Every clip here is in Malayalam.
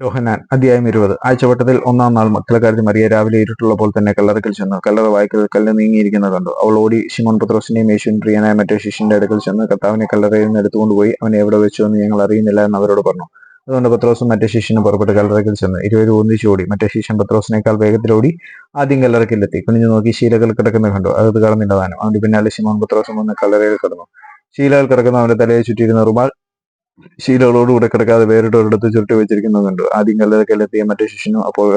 യോഹനാൻ അധ്യായം ഇരുപത്. ആഴ്ചവട്ടത്തിൽ ഒന്നാം നാൾ മക്കളെ കരുതി മറിയ രാവിലെ ഇരുട്ടുള്ളപ്പോൾ തന്നെ കല്ലറക്കിൽ ചെന്നു. കല്ലറ വായിക്കൽ കല്ല് നീങ്ങിയിരിക്കുന്ന കണ്ടു. അവൾ ഓടി ശിമോൻ പത്രോസിനെയും യേശുവിൻ പ്രിയനായ മറ്റേ ശിഷ്യന്റെ അടുക്കൽ ചെന്ന് കർത്താവിനെ കല്ലറയിൽ നിന്ന് എടുത്തുകൊണ്ടുപോയി അവനെ എവിടെ വെച്ചു എന്ന് ഞങ്ങൾ അറിയുന്നില്ല എന്ന് അവരോട് പറഞ്ഞു. അതുകൊണ്ട് പത്രോസും മറ്റേ ശിഷ്യനും പുറപ്പെട്ട് കല്ലറക്കിൽ ചെന്ന് ഇരുവരും ഒന്നിച്ചു ഓടി. മറ്റേ ശിഷ്യൻ പത്രോസിനേക്കാൾ വേഗത്തിലോടി ആദ്യം കല്ലറക്കിലെത്തി കുനിഞ്ഞു നോക്കി ശീലകൾ കിടക്കുന്ന കണ്ടു. അത് കടന്നില്ല താനും. അവന്റെ പിന്നാലെ ശിമോൻ പത്രോസും വന്ന് കല്ലറയിൽ കിടന്നു. ശീലകൾ കിടക്കുന്ന അവന്റെ തലയെ ചുറ്റിയിരുന്ന റുമാൽ ശീലകളോടുകൂടെ കിടക്കാതെ വേറിട്ട് ഒരിടത്ത് ചുരുട്ടി വെച്ചിരിക്കുന്നത് കണ്ടു ആദ്യം കല്ലറക്കലെത്തിയ മറ്റേ ശിഷ്യനും അപ്പോൾ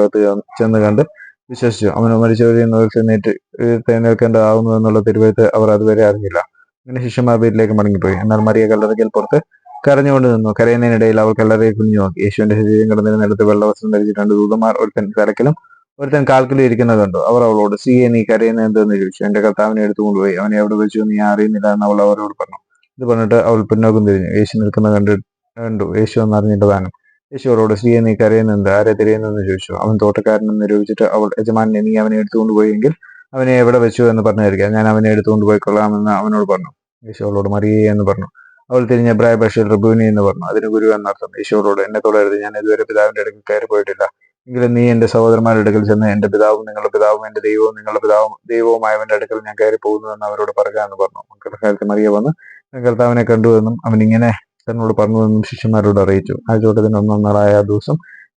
ചെന്ന് കണ്ട് വിശ്വസിച്ചു. അവന് ഉയർത്തെഴുന്നേറ്റ് ഉയർത്തെഴുന്നേൽക്കേണ്ടതാവുന്നു എന്നുള്ള തിരുവഴുത്ത് അവർ അതുവരെ അറിഞ്ഞില്ല. അങ്ങനെ ശിഷ്യന്മാർ വീട്ടിലേക്ക് മടങ്ങിപ്പോയി. എന്നാൽ മറിയ കല്ലറയ്ക്കൽ പുറത്ത് കരഞ്ഞുകൊണ്ട് നിന്നു. കരയുന്നതിനിടയിൽ അവൾ കല്ലറയെ കുഞ്ഞു നോക്കി. യേശുവിന്റെ ശരീരം കിടന്നിരുന്ന നിലത്ത് വെള്ളവസ്ത്രം ധരിച്ച് രണ്ട് ദൂതന്മാർ ഒരുത്തൻ തലക്കിലും ഒരുത്തൻ കാൽക്കിലും ഇരിക്കുന്നത് കണ്ടു. അവർ അവളോട് സി നീ കരയുന്നത് എന്തെന്ന് ചോദിച്ചു. എന്റെ കർത്താവിനെ എടുത്തുകൊണ്ടുപോയി. അവനെ എവിടെ വെച്ചു നീ അറിയുന്നില്ല എന്ന് അവൾ അവരോട് പറഞ്ഞു. ഇത് പറഞ്ഞിട്ട് അവൾ പിന്നോക്കം തിരിഞ്ഞു. യേശു നിൽക്കുന്ന കണ്ടു കണ്ടു. യേശു എന്നറിഞ്ഞിട്ട് താനും യേശു അവളോട് സ്ത്രീയെ നീ കരയുന്നുണ്ട്. ആരെ തിരയുന്നെന്ന് ചോദിച്ചു. അവൻ തോട്ടക്കാരനെന്ന് നിരൂപിച്ചിട്ട് അവൾ യജമാനെ നീ അവനെ എടുത്തുകൊണ്ട് പോയെങ്കിൽ അവനെ എവിടെ വെച്ചു? എന്ന് പറഞ്ഞായിരിക്കാം ഞാൻ അവനെ എടുത്തുകൊണ്ട് പോയിക്കൊള്ളാമെന്ന് അവനോട് പറഞ്ഞു. യേശു അവളോട് മറിയേ എന്ന് പറഞ്ഞു. അവൾ തിരിഞ്ഞ എബ്രായ ഭാഷയിൽ റബുവിനി എന്ന് പറഞ്ഞു. അതിന് ഗുരു എന്നർത്ഥം യേശുവോട് എന്നെ തുടരുത് ഞാൻ ഇതുവരെ പിതാവിന്റെ അടുക്കൽ കയറി പോയിട്ടില്ല. എങ്കിലും നീ എന്റെ സഹോദരന്മാരുടെ അടുക്കൽ ചെന്ന് എന്റെ പിതാവും നിങ്ങളുടെ പിതാവും എന്റെ ദൈവവും നിങ്ങളുടെ പിതാവും ദൈവവുമായവന്റെ അടുക്കൽ ഞാൻ കയറി പോകുന്നു എന്ന് അവരോട് പറയുക എന്ന് പറഞ്ഞു. മക്കളുടെ കാര്യത്തിൽ മറിയ വന്ന് കർത്താവിനെ കണ്ടുവെന്നും അവൻ ഇങ്ങനെ തന്നോട് പറഞ്ഞതെന്നും ശിഷ്യന്മാരോട് അറിയിച്ചു. ആഴ്ചവട്ടത്തിന് ഒന്നാം നാളായ ആ ദിവസം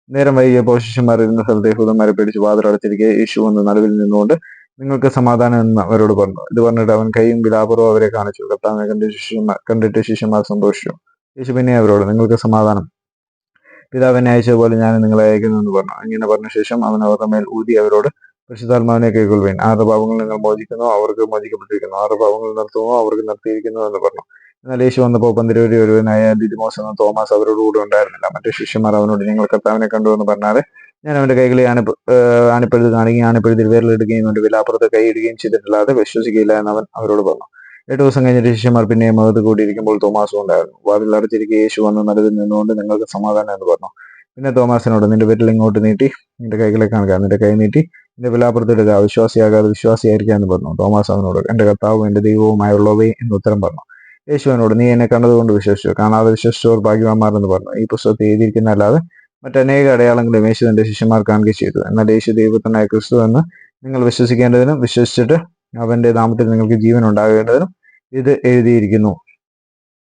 നേരം വൈകിയപ്പോൾ ശിഷ്യന്മാർ ഇരുന്ന സ്ഥലത്തെ ഹൂതന്മാരെ പിടിച്ച് വാതിലടച്ചിരിക്കെ യേശു വന്ന് നടുവിൽ നിന്നുകൊണ്ട് നിങ്ങൾക്ക് സമാധാനം എന്ന് അവരോട് പറഞ്ഞു. ഇത് പറഞ്ഞിട്ട് അവൻ കൈയും വിലാപുറവും അവരെ കാണിച്ചു. കർത്താവിനെ കണ്ട് ശിഷ്യന്മാർ കണ്ടിട്ട് ശിഷ്യന്മാർ സന്തോഷിച്ചു. യേശു പിന്നെ അവരോട് നിങ്ങൾക്ക് സമാധാനം. പിതാവിനെ അയച്ചതുപോലെ ഞാൻ നിങ്ങളെ അയക്കുന്നു എന്ന് പറഞ്ഞു. അങ്ങനെ പറഞ്ഞ ശേഷം അവൻ അവരുടെ മേൽ ഊതി അവരോട് പരിശുദ്ധാത്മാവിനെ കൈക്കൊള്ളുവേൻ. ആറ് പാവങ്ങൾ നിങ്ങൾ മോചിക്കുന്നു അവർക്ക് മോചിക്കപ്പെട്ടിരിക്കുന്നു. ആറ് പാവങ്ങൾ നിർത്തുന്നു അവർക്ക് നിർത്തിയിരിക്കുന്നു എന്ന് പറഞ്ഞു. എന്നാൽ യേശു വന്നപ്പോൾ പന്തിരൂരി ഒരുവനായ ദിദിമോസ് എന്ന തോമസ് അവരോട് കൂടെ ഉണ്ടായിരുന്നില്ല. മറ്റു ശിഷ്യന്മാർ അവനോട് ഞങ്ങൾ കർത്താവിനെ കണ്ടു എന്ന് പറഞ്ഞാൽ ഞാൻ അവന്റെ കൈകളിൽ ആണിപ്പ് ആണിപ്പഴുത് കാണുകയും ആണിപ്പഴുതിൽ വിരലിടുകയും അവന്റെ വിലാപ്പുറത്ത് കൈയിടുകയും ചെയ്തിട്ടില്ലാതെ വിശ്വസിക്കില്ല എന്ന് അവൻ അവരോട് പറഞ്ഞു. എട്ട് ദിവസം കഴിഞ്ഞിട്ട് ശിഷ്യന്മാർ പിന്നെയും മകത്ത് കൂടിയിരിക്കുമ്പോൾ തോമാസും ഉണ്ടായിരുന്നു. വാതിൽ അടച്ചിരിക്കുക യേശു വന്ന് നടുവിൽ നിന്നുകൊണ്ട് നിങ്ങൾക്ക് സമാധാനം എന്ന് പറഞ്ഞു. പിന്നെ തോമാസിനോട് നിന്റെ വിരൽ ഇങ്ങോട്ട് നീട്ടി നിന്റെ കൈകളെ കാണുക നിന്റെ കൈ നീട്ടി നിന്റെ വിലാപുറത്തിടുക അവിശ്വാസിയാകാതെ വിശ്വാസിയായിരിക്കുക എന്ന് പറഞ്ഞു. തോമാസ് അവനോട് എന്റെ കർത്താവും എന്റെ ദൈവവുമായുള്ളവേ എന്ന് ഉത്തരം പറഞ്ഞു യേശുവിനോട് നീ എന്നെ കണ്ടതുകൊണ്ട് വിശ്വസിച്ചു? കാണാതെ വിശ്വസിച്ചവർ ഭാഗ്യവാന്മാർ എന്ന് പറഞ്ഞു. ഈ പുസ്തകത്തിൽ എഴുതിയിരിക്കുന്ന അല്ലാതെ മറ്റനേക അടയാളങ്ങളും യേശു തന്റെ ശിഷ്യന്മാർ കാണുകയും ചെയ്തു. എന്നാൽ യേശു ദൈവത്തിനായ ക്രിസ്തു എന്ന് നിങ്ങൾ വിശ്വസിക്കേണ്ടതിനും വിശ്വസിച്ചിട്ട് അവന്റെ നാമത്തിൽ നിങ്ങൾക്ക് ജീവൻ ഉണ്ടാകേണ്ടതിനും ഇത് എഴുതിയിരിക്കുന്നു.